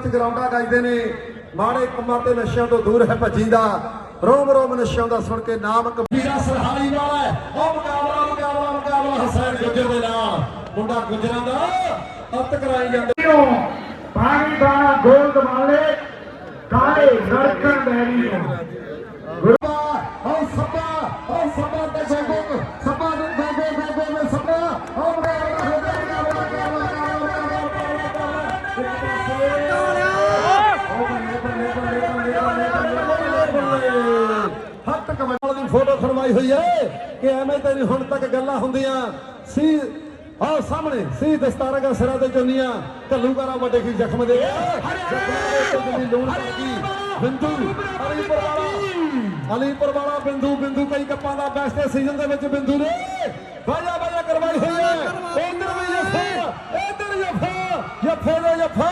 ਵਿੱਚ ਗਰਾਊਂਡਾਂ ਗੱਜਦੇ ਨੇ। ਮਾੜੇ ਕੰਮਾਂ ਤੇ ਨਸ਼ਿਆਂ ਤੋਂ ਦੂਰ ਹੈ ਭੱਜੀਦਾ। ਰੋਮ ਰੋਮ ਨਸ਼ਿਆਂ ਦਾ ਸੁਣ ਕੇ ਨਾਮ ਕਬੀਰਾ ਸਰਹਾਲੀ ਵਾਲਾ ਉਹ ਮੁਕਾਬਲਾ ਮੁਕਾਬਲਾ ਮੁਕਾਬਲਾ ਹਸੈਨ ਗੁੱਜਰ ਦੇ ਨਾਲ। ਮੁੰਡਾ ਗੁੱਜਰਾਂ ਦਾ ਅੱਤ ਕਰਾਈ ਜਾਂਦੇ। ਪਾਣੀ ਦਾਣਾ ਗੋਲ ਦਮਾਲੇ ਕਾਲੇ ਨਰਕਣ ਬੈਰੀ ਨੂੰ ਫੋਟੋ ਖੜਵਾਈ ਹੋਈ ਹੈ ਕਿ ਐਵੇਂ ਤੇਰੀ ਹੁਣ ਤੱਕ ਗੱਲਾਂ ਹੁੰਦੀਆਂ ਸੀ। ਆਹ ਸਾਹਮਣੇ ਸੀ ਦਸਤਾਰਾਂ ਦਾ ਸਿਰਾਂ ਤੇ ਚੁੰਨੀਆਂ। ਕੱਲੂ ਕਰਾ ਵੱਡੇ ਕੀ ਜ਼ਖਮ ਦੇ। ਬਿੰਦੂ ਅਲੀਪੁਰ ਵਾਲਾ। ਅਲੀਪੁਰ ਵਾਲਾ ਬਿੰਦੂ ਬਿੰਦੂ ਕਈ ਕੱਪਾਂ ਦਾ ਬੈਸਟ ਸੀਜ਼ਨ ਦੇ ਵਿੱਚ ਬਿੰਦੂ ਨੇ ਵਾਜਾ ਵਾਜਾ ਕਰਵਾਈ ਹੋਈ ਹੈ। ਇਧਰ ਵੀ ਜਫਾ ਇਧਰ ਜਫਾ। ਜਫੇ ਦੇ ਜਫਾ।